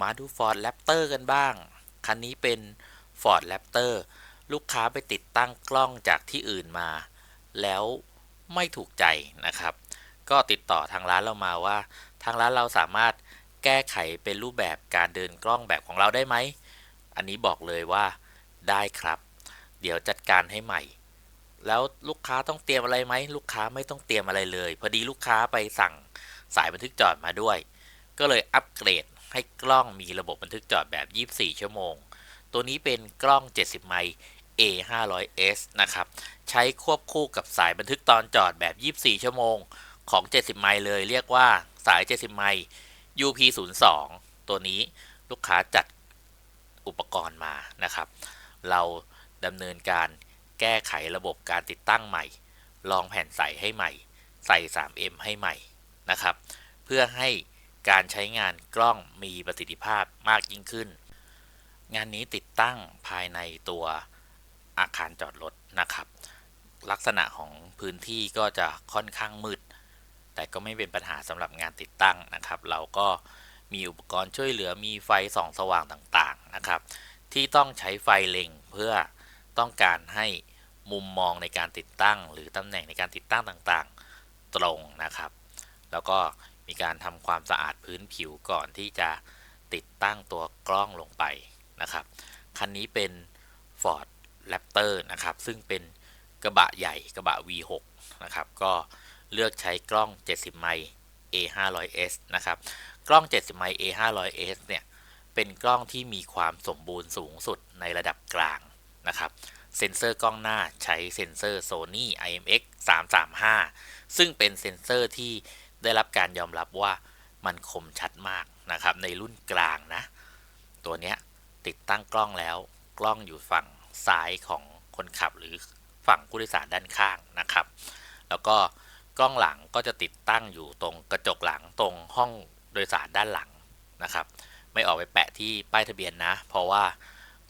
มาดู Ford Raptor กันบ้าง คันนี้เป็น Ford Raptor ลูกค้าไปติดตั้งกล้องจากที่อื่นมา แล้วไม่ถูกใจนะครับ ก็ติดต่อทางร้านเรามาว่า ทางร้านเราสามารถแก้ไขเป็นรูปแบบการเดินกล้องแบบของเราได้ไหม อันนี้บอกเลยว่าได้ครับ เดี๋ยวจัดการให้ใหม่ แล้วลูกค้าต้องเตรียมอะไรไหม ลูกค้าไม่ต้องเตรียมอะไรเลย พอดีลูกค้าไปสั่งสายบันทึกจอดมาด้วย ก็เลยอัปเกรด ให้กล้องมีระบบบันทึกจอดแบบ 24 ชั่วโมง ตัวนี้เป็นกล้อง 70 ไมล์ A 5 0 0 S นะครับ ใช้ควบคู่กับสายบันทึกตอนจอดแบบ 24 ชั่วโมงของ 70 ไมล์เลย เรียกว่าสาย 70 ไมล์ UP 0 2 ตัวนี้ลูกค้าจัดอุปกรณ์มานะครับ เราดำเนินการแก้ไขระบบการติดตั้งใหม่ ลองแผ่นใส่ให้ใหม่ ใส่ 3M ให้ใหม่นะครับ เพื่อให้ การใช้งานกล้องมีประสิทธิภาพมากยิ่งขึ้น งานนี้ติดตั้งภายในตัวอาคารจอดรถนะครับ ลักษณะของพื้นที่ก็จะค่อนข้างมืด แต่ก็ไม่เป็นปัญหาสำหรับงานติดตั้งนะครับ เราก็มีอุปกรณ์ช่วยเหลือมีไฟส่องสว่างต่างๆนะครับ ที่ต้องใช้ไฟเล็งเพื่อต้องการให้มุมมองในการติดตั้ง หรือตำแหน่งในการติดตั้งต่างๆ ตรงนะครับ แล้วก็ มีการทำความสะอาดพื้นผิวก่อนที่จะติดตั้งตัวกล้องลงไปนะครับ คันนี้เป็น Ford Raptor นะครับ ซึ่งเป็นกระบะใหญ่กระบะ V6 นะครับ ก็เลือกใช้กล้อง 70 ไมล์ A 5 0 0 S นะครับ กล้อง 70 ไมล์ A 5 0 0 S เนี่ย เป็นกล้องที่มีความสมบูรณ์สูงสุดในระดับกลางนะครับ เซ็นเซอร์กล้องหน้าใช้เซ็นเซอร์ Sony IMX 335 ซึ่งเป็นเซ็นเซอร์ที่ ได้รับการยอมรับว่ามันคมชัดมากนะครับในรุ่นกลางนะ ตัวเนี้ยติดตั้งกล้องแล้วกล้องอยู่ฝั่งซ้ายของคนขับหรือฝั่งผู้โดยสารด้านข้างนะครับ แล้วก็กล้องหลังก็จะติดตั้งอยู่ตรงกระจกหลังตรงห้องโดยสารด้านหลังนะครับ ไม่ออกไปแปะที่ป้ายทะเบียนนะ เพราะว่า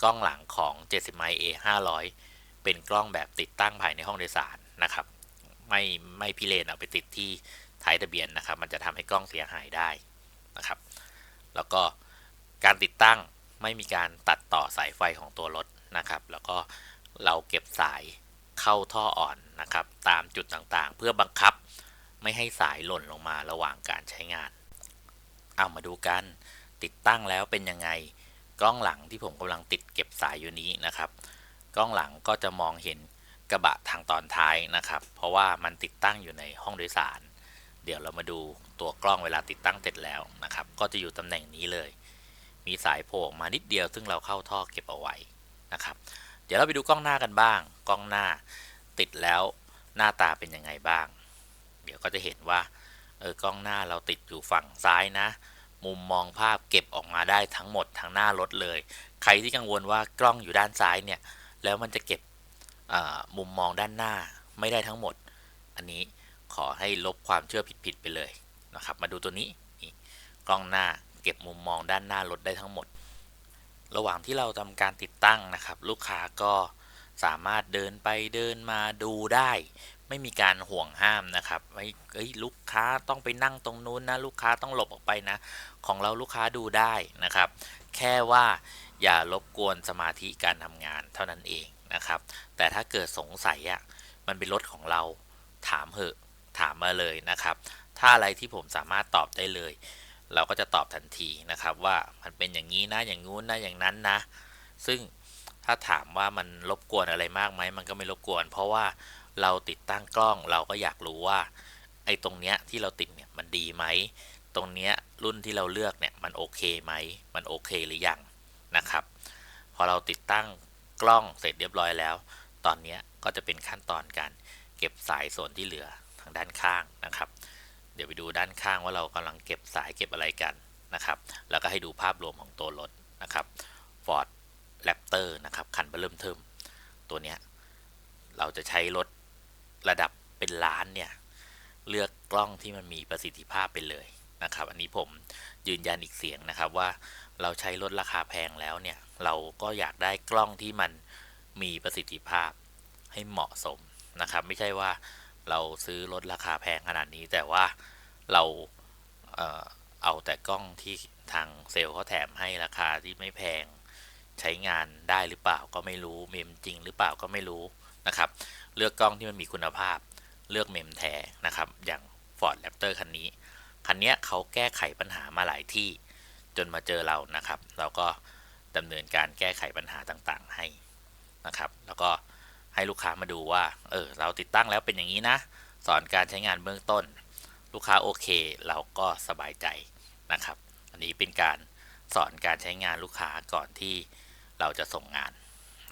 กล้องหลังของ 70ไมล์ A 500 เป็นกล้องแบบติดตั้งภายในห้องโดยสารนะครับ ไม่ไม่พิเรนเอาไปติดที่ ท้ายทะเบียนนะครับ มันจะทำให้กล้องเสียหายได้นะครับ แล้วก็การติดตั้งไม่มีการตัดต่อสายไฟของตัวรถนะครับ แล้วก็เราเก็บสายเข้าท่ออ่อนนะครับ ตามจุดต่างๆ เพื่อบังคับไม่ให้สายหล่นลงมาระหว่างการใช้งาน เอามาดูกันติดตั้งแล้วเป็นยังไงกล้องหลังที่ผมกำลังติดเก็บสายอยู่นี้นะครับ กล้องหลังก็จะมองเห็นกระบะทางตอนท้ายนะครับ เพราะว่ามันติดตั้งอยู่ในห้องโดยสาร เดี๋ยวเรามาดูตัวกล้องเวลาติดตั้งเสร็จแล้วนะครับ ก็จะอยู่ตำแหน่งนี้เลย มีสายโผล่มานิดเดียว ซึ่งเราเข้าท่อเก็บเอาไว้นะครับ เดี๋ยวเราไปดูกล้องหน้ากันบ้าง กล้องหน้าติดแล้วหน้าตาเป็นยังไงบ้าง เดี๋ยวก็จะเห็นว่าเออกล้องหน้าเราติดอยู่ฝั่งซ้ายนะ มุมมองภาพเก็บออกมาได้ทั้งหมดทั้งหน้ารถเลย ใครที่กังวลว่ากล้องอยู่ด้านซ้ายเนี่ยแล้วมันจะเก็บมุมมองด้านหน้าไม่ได้ทั้งหมด อันนี้ ขอให้ลบความเชื่อผิดๆไปเลยนะครับ มาดูตัวนี้นี่กล้องหน้าเก็บมุมมองด้านหน้ารถได้ทั้งหมด ระหว่างที่เราทำการติดตั้งนะครับ ลูกค้าก็สามารถเดินไปเดินมาดูได้ ไม่มีการห่วงห้ามนะครับไม่เอ้ยลูกค้าต้องไปนั่งตรงนู้นนะลูกค้าต้องหลบออกไปนะ ของเราลูกค้าดูได้นะครับ แค่ว่าอย่ารบกวนสมาธิการทำงานเท่านั้นเองนะครับ แต่ถ้าเกิดสงสัยอะ่ะมันเป็นรถของเราถามเหอะ ถามมาเลยนะครับ ถ้าอะไรที่ผมสามารถตอบได้เลย เราก็จะตอบทันทีนะครับว่ามันเป็นอย่างนี้นะอย่างงู้นนะอย่างนั้นนะ ซึ่งถ้าถามว่ามันรบกวนอะไรมากไหมมันก็ไม่รบกวน เพราะว่าเราติดตั้งกล้องเราก็อยากรู้ว่าไอ้ตรงเนี้ยที่เราติดเนี่ยมันดีไหมตรงเนี้ยรุ่นที่เราเลือกเนี่ยมันโอเคไหมมันโอเคหรือยังนะครับ พอเราติดตั้งกล้องเสร็จเรียบร้อยแล้ว ตอนนี้ก็จะเป็นขั้นตอนการเก็บสายส่วนที่เหลือางด้านข้างนะครับ เดี๋ยวไปดูด้านข้างว่าเรากำลังเก็บสายเก็บอะไรกันนะครับ แล้วก็ให้ดูภาพรวมของตัวรถนะครับ Ford Raptor นะครับคันเบอร์เริ่มเทิมตัวเนี้ยเราจะใช้รถระดับเป็นล้านเนี่ยเลือกกล้องที่มันมีประสิทธิภาพไปเลยนะครับ อันนี้ผมยืนยันอีกเสียงนะครับว่าเราใช้รถราคาแพงแล้วเนี่ยเราก็อยากได้กล้องที่มันมีประสิทธิภาพให้เหมาะสมนะครับ ไม่ใช่ว่า เราซื้อรถราคาแพงขนาดนี้แต่ว่าเราเออเอาแต่กล้องที่ทางเซลล์เขาแถมให้ราคาที่ไม่แพงใช้งานได้หรือเปล่าก็ไม่รู้เมมจริงหรือเปล่าก็ไม่รู้นะครับ เลือกกล้องที่มันมีคุณภาพ เลือกเมมแท้นะครับ อย่าง Ford Raptor คันนี้ คันนี้เขาแก้ไขปัญหามาหลายที่จนมาเจอเรานะครับ เราก็ดำเนินการแก้ไขปัญหาต่างๆให้นะครับ แล้วก็ ให้ลูกค้ามาดูว่า เออ เราติดตั้งแล้วเป็นอย่างนี้นะ สอนการใช้งานเบื้องต้น ลูกค้าโอเค เราก็สบายใจนะครับ อันนี้เป็นการสอนการใช้งานลูกค้าก่อนที่เราจะส่งงาน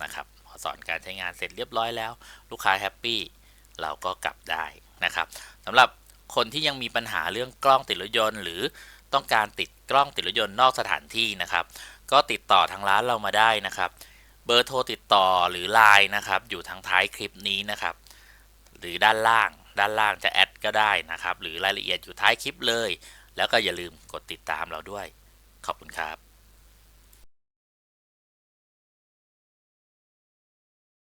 นะครับ พอสอนการใช้งานเสร็จเรียบร้อยแล้ว ลูกค้าแฮปปี้ เราก็กลับได้นะครับสำหรับคนที่ยังมีปัญหาเรื่องกล้องติดรถยนต์ หรือต้องการติดกล้องติดรถยนต์นอกสถานที่นะครับ ก็ติดต่อทางร้านเรามาได้นะครับ เบอร์โทรติดต่อหรือไลน์นะครับ อยู่ทางท้ายคลิปนี้นะครับ หรือด้านล่างด้านล่างจะแอดก็ได้นะครับ หรือรายละเอียดอยู่ท้ายคลิปเลย แล้วก็อย่าลืมกดติดตามเราด้วย ขอบคุณครับ